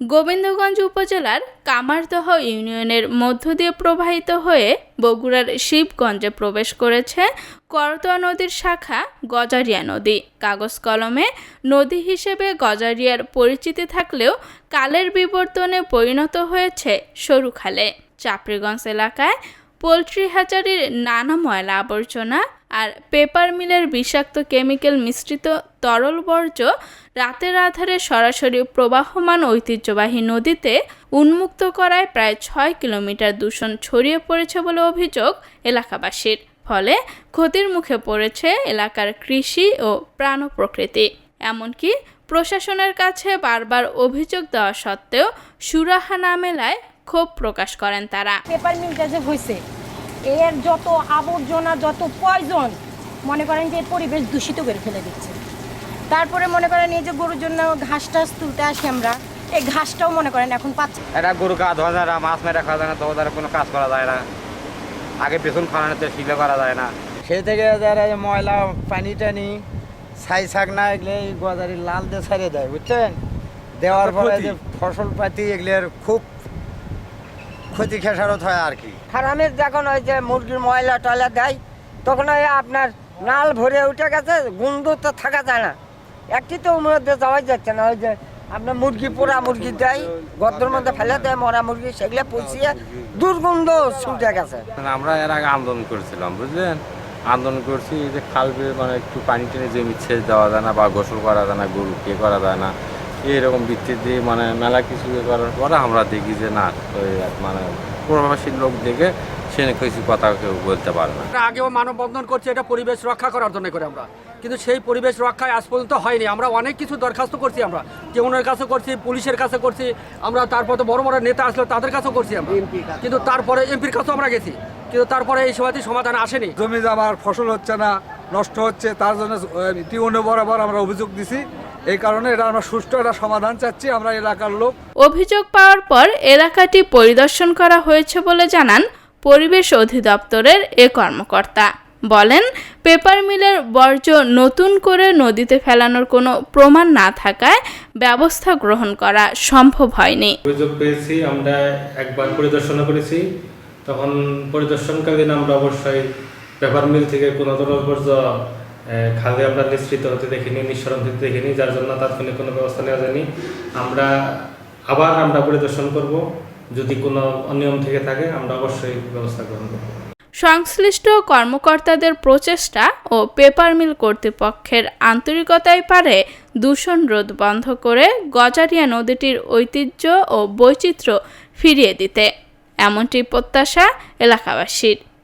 গোবিন্দগঞ্জ উপজেলার কামারদহ ইউনিয়নের মধ্য দিয়ে প্রবাহিত হয়ে বগুড়ার শিবগঞ্জে প্রবেশ করেছে করতোয়া নদীর শাখা গজারিয়া নদী। কাগজ কলমে নদী হিসেবে গজারিয়ার পরিচিতি থাকলেও কালের বিবর্তনে পরিণত হয়েছে সরু খালে। চাপড়িগঞ্জ এলাকায় পোলট্রি হ্যাচারির নানা ময়লা আবর্জনা আর পেপার মিলের বিষাক্ত কেমিক্যাল মিশ্রিত তরল বর্জ্য রাতের আধারে সরাসরি প্রবাহমান ঐতিহ্যবাহী নদীতে উন্মুক্ত করায় প্রায় ছয় কিলোমিটার দূষণ ছড়িয়ে পড়েছে বলে অভিযোগ এলাকাবাসীর। ফলে ক্ষতির মুখে পড়েছে এলাকার কৃষি ও প্রাণ প্রকৃতি এমনকি প্রশাসনের কাছে বারবার অভিযোগ দেওয়া সত্ত্বেও সুরাহা না মেলায় ক্ষোভ প্রকাশ করেন তারা। পেপার মিলটা যে হয়েছে এর যত আবর্জনা যত পয়জন মনে করেন যে পরিবেশ দূষিত করে ফেলে দিচ্ছে। তারপরে মনে করেন এই যে গরুর জন্য ঘাস টাস তুলতে আসি আমরা এই ঘাসটাও মনে করেন এখন পাচ্ছি। এটা গরু গা ধোয়া যায় না মাছ মেরে খাওয়া যায় না তো ওদের কোনো কাজ করা যায় না। আগে পেছন ফালানোতে শিলে করা যায় না। সে থেকে যারা ময়লা পানি টানি ছাই শাক না এগুলো এই গজারি লাল দিয়ে ছাড়িয়ে দেয় বুঝছেন? দেওয়ার পরে যে ফসল পাতি এগুলোর খুব ক্ষতি খেসারত হয় আর কি। ফার্মের যখন ওই যে মুরগির ময়লা টয়লা দেয় তখন ওই আপনার নাল ভরে উঠে গেছে গন্ধ তো থাকা যায় না। একটি তো মধ্যে যাওয়াই যাচ্ছে না ওই যে আপনার মুরগি পোড়া মুরগি দেয় গদ্দর মধ্যে ফেলে দেয় মরা মুরগি সেগুলো পুষিয়ে দুর্গন্ধ ছুটে গেছে। আমরা এর আগে আন্দোলন করেছিলাম বুঝলেন? আন্দোলন করছি এই যে খাল মানে একটু পানি টেনে জমি ছেড়ে দেওয়া যায় না বা গোসল করা যায় না গরু কে করা যায় না। এইরকম ভিত্তিতে মানে মেলা কিছু করার পরে আমরা দেখি যে না মানে প্রবাসী লোক দেখে সে কিছু কথা কেউ বলতে পারে না। আগেও মানববন্ধন করছি এটা পরিবেশ রক্ষা করার জন্য করে আমরা। কিন্তু সেই পরিবেশ রক্ষায় আজ পর্যন্ত হয়নি। আমরা অনেক কিছু দরখাস্ত করছি আমরা। কেউনের কাছে করছি পুলিশের কাছে করছি আমরা তারপর তো বড় বড় নেতা আসলো তাদের কাছেও করছি আমরা। কিন্তু তারপরে এমপির কাছেও আমরা গেছি। কিন্তু তারপরে এই সময়টি সমাধান আসেনি। জমি জামার ফসল হচ্ছে না নষ্ট হচ্ছে তার জন্য টিউনে বরাবর আমরা অভিযোগ দিছি। এই কারণে এটা আমরা সুষ্ঠু একটা সমাধান চাচ্ছি আমরা এলাকার লোক। অভিযোগ পাওয়ার পর এলাকাটি পরিদর্শন করা হয়েছে বলে জানান পরিবেশ অধিদপ্তরের এ কর্মকর্তা। বলেন পেপার মিলের বর্জ্য নতুন করে নদীতে ফেলানোর কোনো প্রমাণ না থাকায় ব্যবস্থা গ্রহণ করা সম্ভব হয়নি। অভিযোগ পেয়েছি আমরা একবার পরিদর্শন করেছি। তখন পরিদর্শনকালীন আমরা অবশ্যই পেপার মিল থেকে কোনো তরল বর্জ্য খালে আমরা নিঃসৃত হতে দেখিনি, নিঃসরণ হতে দেখিনি, যার জন্য তাৎক্ষণিক কোনো ব্যবস্থা নেওয়া যায়নি। আমরা আবার আমরা পরিদর্শন করব। যদি কোনো অনিয়ম থেকে থাকে, আমরা অবশ্যই ব্যবস্থা গ্রহণ করব। সংশ্লিষ্ট কর্মকর্তাদের প্রচেষ্টা ও পেপার মিল কর্তৃপক্ষের আন্তরিকতায় পারে দূষণ রোধ বন্ধ করে গজারিয়া নদীটির ঐতিহ্য ও বৈচিত্র্য ফিরিয়ে দিতে। এমনটি প্রত্যাশা এলাকাবাসীর।